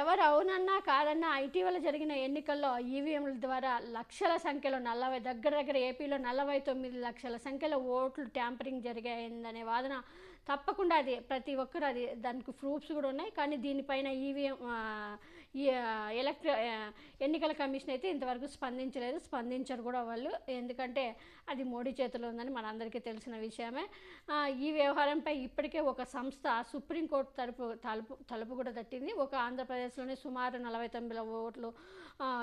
ఎవరు అవునన్నా కాదన్నా ఇటీవల జరిగిన ఎన్నికల్లో ఈవీఎంల ద్వారా లక్షల సంఖ్యలో నలభై దగ్గర దగ్గర ఏపీలో నలభై తొమ్మిది లక్షల సంఖ్యలో ఓట్లు ట్యాంపరింగ్ జరిగాయిందనే వాదన తప్పకుండా అది ప్రతి ఒక్కరు అది దానికి ప్రూఫ్స్ కూడా ఉన్నాయి. కానీ దీనిపైన ఈవీఎం ఈ ఎలక్ట్ర ఎన్నికల కమిషన్ అయితే ఇంతవరకు స్పందించలేదు. స్పందించరు కూడా వాళ్ళు. ఎందుకంటే అది మోడీ చేతిలో ఉందని మనందరికీ తెలిసిన విషయమే. ఈ వ్యవహారంపై ఇప్పటికే ఒక సంస్థ సుప్రీంకోర్టు తరపు తలుపు తలుపు కూడా తట్టింది. ఒక ఆంధ్రప్రదేశ్లోనే సుమారు నలభై తొమ్మిది ఓట్లు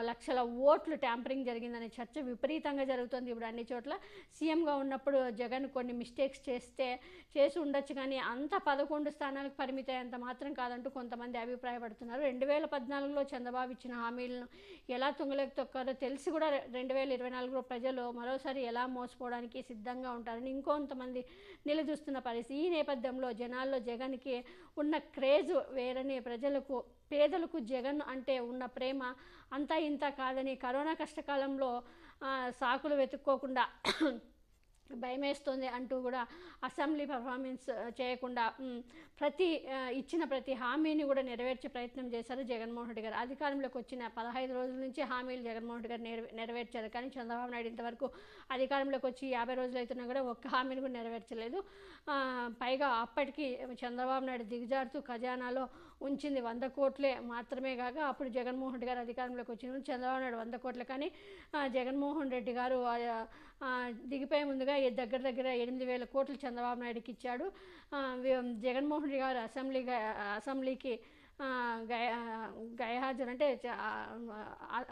లక్షల ఓట్లు ట్యాంపరింగ్ జరిగిందనే చర్చ విపరీతంగా జరుగుతుంది ఇప్పుడు అన్ని చోట్ల. సీఎంగా ఉన్నప్పుడు జగన్ కొన్ని మిస్టేక్స్ చేస్తే చేసి ఉండొచ్చు కానీ అంత పదకొండు స్థానాలకు పరిమితం అంత మాత్రం కాదంటూ కొంతమంది అభిప్రాయపడుతున్నారు. రెండు వేల నాలుగులో చంద్రబాబు ఇచ్చిన హామీలను ఎలా తుంగలేక తొక్కారో తెలిసి కూడా రెండు వేల ఇరవై నాలుగులో ప్రజలు మరోసారి ఎలా మోసపోవడానికి సిద్ధంగా ఉంటారని ఇంకొంతమంది నిలదూస్తున్న పరిస్థితి. ఈ నేపథ్యంలో జనాల్లో జగన్కి ఉన్న క్రేజ్ వేరని ప్రజలకు పేదలకు జగన్ అంటే ఉన్న ప్రేమ అంతా ఇంత కాదని కరోనా కష్టకాలంలో సాకులు వెతుక్కోకుండా భయమేస్తుంది అంటూ కూడా అసెంబ్లీ పర్ఫార్మెన్స్ చేయకుండా ప్రతి ఇచ్చిన ప్రతి హామీని కూడా నెరవేర్చే ప్రయత్నం చేశారు జగన్మోహన్ రెడ్డి గారు. అధికారంలోకి వచ్చిన పదహైదు రోజుల నుంచి హామీలు జగన్మోహన్ రెడ్డి గారు నెరవే నెరవేర్చారు. కానీ చంద్రబాబు నాయుడు ఇంతవరకు అధికారంలోకి వచ్చి యాభై రోజులు అవుతున్నా కూడా ఒక్క హామీని కూడా నెరవేర్చలేదు. పైగా అప్పటికి చంద్రబాబు నాయుడు దిగజారుతూ ఖజానాలో ఉంచింది వంద కోట్లే మాత్రమే కాక అప్పుడు జగన్మోహన్ రెడ్డి గారు అధికారంలోకి వచ్చిన చంద్రబాబు నాయుడు వంద కోట్లే. కానీ జగన్మోహన్ రెడ్డి గారు దిగిపోయే ముందుగా దగ్గర దగ్గర ఎనిమిది వేల కోట్లు చంద్రబాబు నాయుడుకి ఇచ్చాడు. జగన్మోహన్ రెడ్డి గారు అసెంబ్లీ అసెంబ్లీకి గైహాజర్ అంటే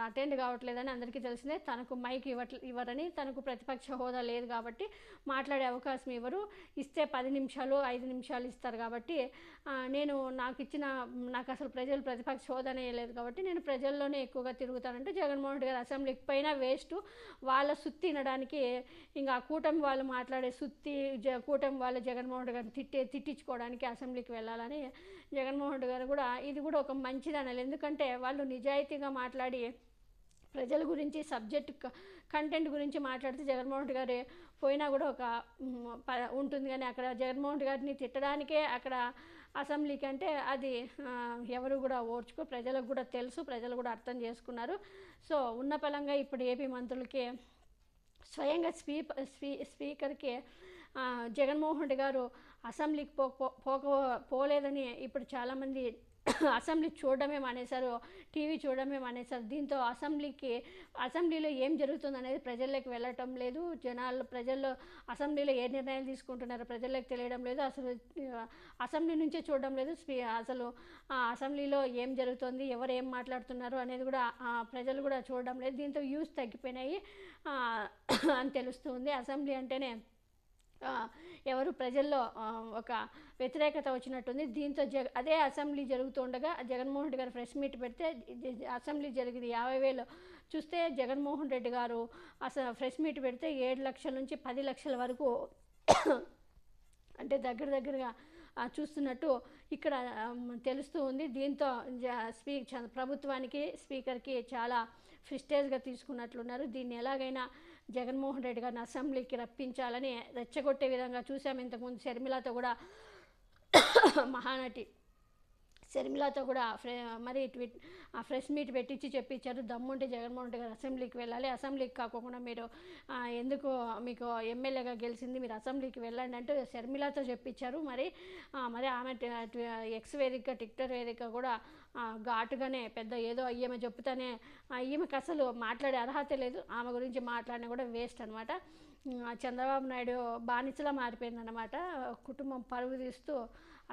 అటెండ్ కావట్లేదని అందరికీ తెలిసిందే. తనకు మైక్ ఇవ్వట్ల ఇవ్వరని తనకు ప్రతిపక్ష హోదా లేదు కాబట్టి మాట్లాడే అవకాశం ఇవ్వరు. ఇస్తే పది నిమిషాలు ఐదు నిమిషాలు ఇస్తారు కాబట్టి నేను నాకు ఇచ్చిన నాకు అసలు ప్రజలు ప్రతిపక్ష హోదానే లేదు కాబట్టి నేను ప్రజల్లోనే ఎక్కువగా తిరుగుతానంటే జగన్మోహన్ రెడ్డి గారు అసెంబ్లీకి పైన వేస్ట్. వాళ్ళ సుత్తి తినడానికి ఇంకా కూటమి వాళ్ళు మాట్లాడే సుత్తి జ కూటమి వాళ్ళు జగన్మోహన్ రెడ్డి గారిని తిట్టే తిట్టించుకోవడానికి అసెంబ్లీకి వెళ్ళాలని జగన్మోహన్ రెడ్డి గారు కూడా ఇది కూడా ఒక మంచిది అనాలి. ఎందుకంటే వాళ్ళు నిజాయితీగా మాట్లాడి ప్రజల గురించి సబ్జెక్ట్ కంటెంట్ గురించి మాట్లాడితే జగన్మోహన్ రెడ్డి గారు పోయినా కూడా ఒక ప- ఉంటుంది. కానీ అక్కడ జగన్మోహన్ రెడ్డి గారిని తిట్టడానికే అక్కడ అసెంబ్లీకి అంటే అది ఎవరు కూడా ఓర్చుకో ప్రజలకు కూడా తెలుసు ప్రజలు కూడా అర్థం చేసుకున్నారు. సో ఉన్న పలంగా ఇప్పుడు ఏపీ మంత్రులకి స్వయంగా స్పీ స్పీ స్పీకర్కి జగన్మోహన్ రెడ్డి గారు అసెంబ్లీకి పో పోక పోలేదని ఇప్పుడు చాలామంది అసెంబ్లీ చూడడమే మానేశారు టీవీ చూడడమే మానేశారు. దీంతో అసెంబ్లీకి అసెంబ్లీలో ఏం జరుగుతుంది అనేది ప్రజల్లోకి వెళ్ళటం లేదు. జనాలు ప్రజల్లో అసెంబ్లీలో ఏ నిర్ణయాలు తీసుకుంటున్నారో ప్రజల్లోకి తెలియడం లేదు. అసలు అసెంబ్లీ నుంచే చూడడం లేదు. స్పీ అసలు అసెంబ్లీలో ఏం జరుగుతుంది ఎవరు ఏం మాట్లాడుతున్నారు అనేది కూడా ప్రజలు కూడా చూడడం లేదు. దీంతో యూస్ తగ్గిపోయినాయి. అని తెలుస్తుంది. అసెంబ్లీ అంటేనే ఎవరు ప్రజల్లో ఒక వ్యతిరేకత వచ్చినట్టుంది. దీంతో జగ అదే అసెంబ్లీ జరుగుతుండగా జగన్మోహన్ రెడ్డి గారు ప్రెస్ మీట్ పెడితే అసెంబ్లీ జరిగింది. యాభై వేలు. చూస్తే జగన్మోహన్ రెడ్డి గారు అసలు ప్రెస్ మీట్ పెడితే ఏడు లక్షల నుంచి పది లక్షల వరకు అంటే దగ్గర దగ్గరగా చూస్తున్నట్టు ఇక్కడ తెలుస్తూ ఉంది. దీంతో జ- స్పీ ప్రభుత్వానికి స్పీకర్కి చాలా ఫ్రిస్టేజ్గా తీసుకున్నట్లున్నారు. దీన్ని ఎలాగైనా జగన్మోహన్ రెడ్డి గారిని అసెంబ్లీకి రప్పించాలని రెచ్చగొట్టే విధంగా చూసాము ఇంతకుముందు షర్మిలతో కూడా మహానటి షర్మిలతో కూడా ఫ్రె మరి ట్విట్ ఫ్రెష్ మీట్ పెట్టించి చెప్పించారు. దమ్ముంటే జగన్మోహన్ రెడ్డి గారు అసెంబ్లీకి వెళ్ళాలి. అసెంబ్లీకి కాకుండా మీరు ఎందుకు మీకు ఎమ్మెల్యేగా గెలిచింది మీరు అసెంబ్లీకి వెళ్ళండి అంటూ షర్మిలతో చెప్పించారు. మరి మరి ఆమె ఎక్స్ వేదిక టిక్టర్ వేదిక కూడా ఘాటుగానే పెద్ద ఏదో ఈమె చెప్తానే ఈమెకు అసలు మాట్లాడే అర్హత లేదు. ఆమె గురించి మాట్లాడినా కూడా వేస్ట్ అనమాట చంద్రబాబు నాయుడు బానిసలా మారిపోయిందనమాట కుటుంబం పరుగు తీస్తూ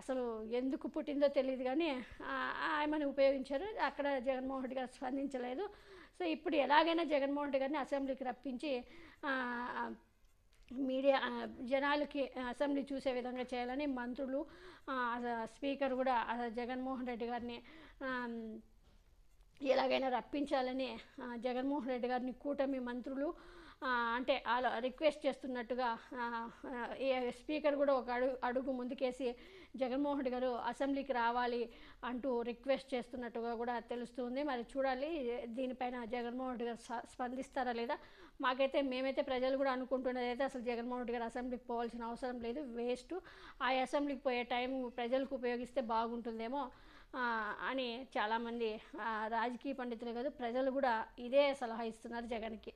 అసలు ఎందుకు పుట్టిందో తెలియదు కానీ ఆయమని ఆమెను ఉపయోగించారు. అక్కడ జగన్మోహన్ రెడ్డి గారు స్పందించలేదు. సో ఇప్పుడు ఎలాగైనా జగన్మోహన్ రెడ్డి గారిని అసెంబ్లీకి రప్పించి మీడియా జనాలకి అసెంబ్లీ చూసే విధంగా చేయాలని మంత్రులు స్పీకర్ కూడా జగన్మోహన్ రెడ్డి గారిని ఎలాగైనా రప్పించాలని జగన్మోహన్ రెడ్డి గారిని కూటమి మంత్రులు అంటే అలా రిక్వెస్ట్ చేస్తున్నట్టుగా స్పీకర్ కూడా ఒక అడుగు అడుగు ముందుకేసి జగన్మోహన్ గారు అసెంబ్లీకి రావాలి అంటూ రిక్వెస్ట్ చేస్తున్నట్టుగా కూడా తెలుస్తుంది. మరి చూడాలి దీనిపైన జగన్మోహన్ రెడ్డి గారు స్పందిస్తారా లేదా? మాకైతే మేమైతే ప్రజలు కూడా అనుకుంటున్నది అయితే అసలు జగన్మోహన్ రెడ్డి గారు అసెంబ్లీకి పోవాల్సిన అవసరం లేదు. వేస్ట్. ఆ అసెంబ్లీకి పోయే టైం ప్రజలకు ఉపయోగిస్తే బాగుంటుందేమో అని చాలామంది రాజకీయ పండితులు కాదు ప్రజలు కూడా ఇదే సలహా ఇస్తున్నారు జగన్కి.